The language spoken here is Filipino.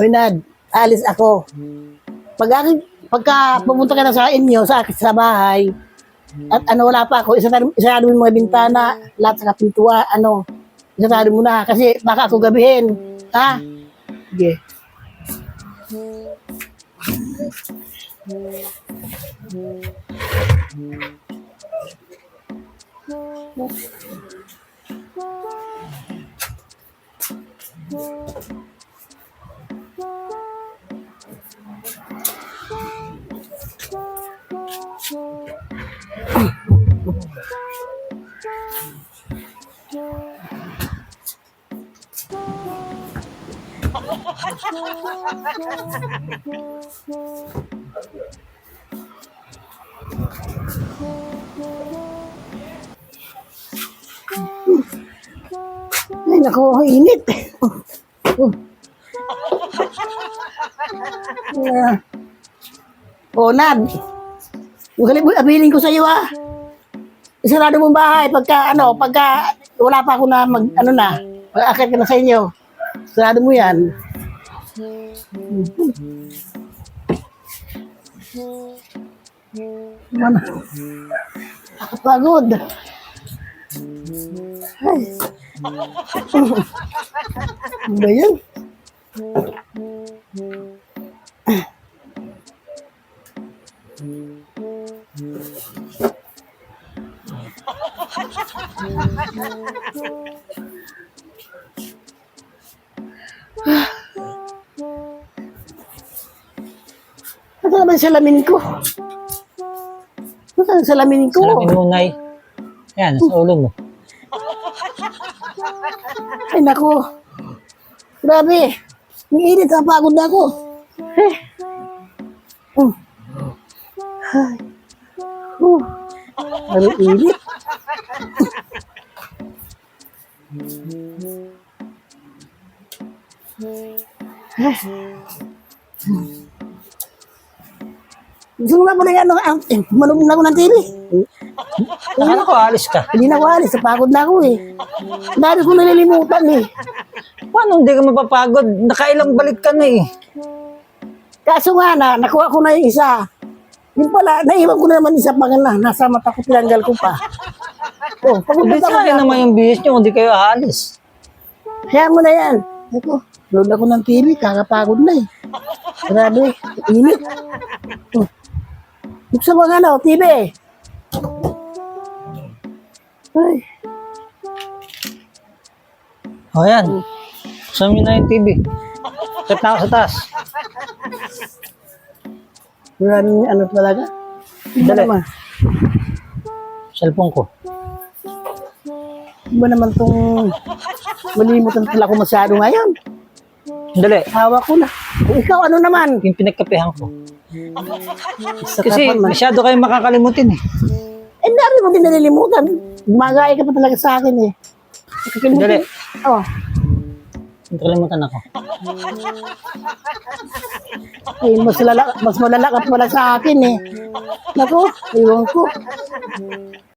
Bernard, alis ako. Pag akin, pagka pumunta ka na sa inyo, sa akin, sa bahay, at ano, wala pa ako, isarado isarado mo yung mga bintana, lahat sa pintuan, ano, isarado mo na, kasi baka ako gabihin. Ha? Sige. Ay, naku, init. Oh. Ah. Oh, Nad. Yung kalib- abiling ko sa iyo, ah. Isarado mong bahay pagka, ano, pagka wala pa ako na mag, ano na, mag-akit ka na sa inyo. Sarado mo yan. Ano? Nakapagod. Ay. Ano ba yan? Ano naman salamin ko? Ano ang salamin ko? Salamin mo, Nay. Yan, sa ulo mo. Ay, nako. Grabe. Ang init, napagod na ako. Eh. Mm. Ay. Uh. Ano init? Gusto mo na yung ano, ang, eh, malum na ako ng TV. Ano ko, alis ka? Hindi na ako alis, napagod na ako eh. Dahil ko nalilimutan eh. Paano hindi ka mapapagod? Nakailang balik ka na eh. Kaso nga na, nakuha ko na yung isa. Yung pala, naiwan ko na naman isa pa na. Nasa mata ko, tinanggal ko pa. Oh, pagod Hindi na sayang naman yung bihis nyo, hindi kayo aalis. Kaya mo na yan. Ito, load ako ng TV, kakapagod na eh. Grabe, init. Oh. Buksan mo nga ano, TV. Ay, O yan. Saan nyo na yung TV? Set na ako sa taas. maraming ano talaga. Dali. naman. Cellphone ko. Iba naman tong malimutan pala ako masyado ngayon. Dali. Hawa ko na. Ikaw, ano naman? Yung pinagkapehan ko. Sa Kasi kapan man. masyado kayo makakalimutin eh. Eh, dami mo din nalilimutan. Gumagaya ka pa talaga sa akin eh. Dali. Kakalimutan. Oh, Nakalimutan ako. eh, mas, lala, mas malala ka pala sa akin eh. Naku, iwan ko.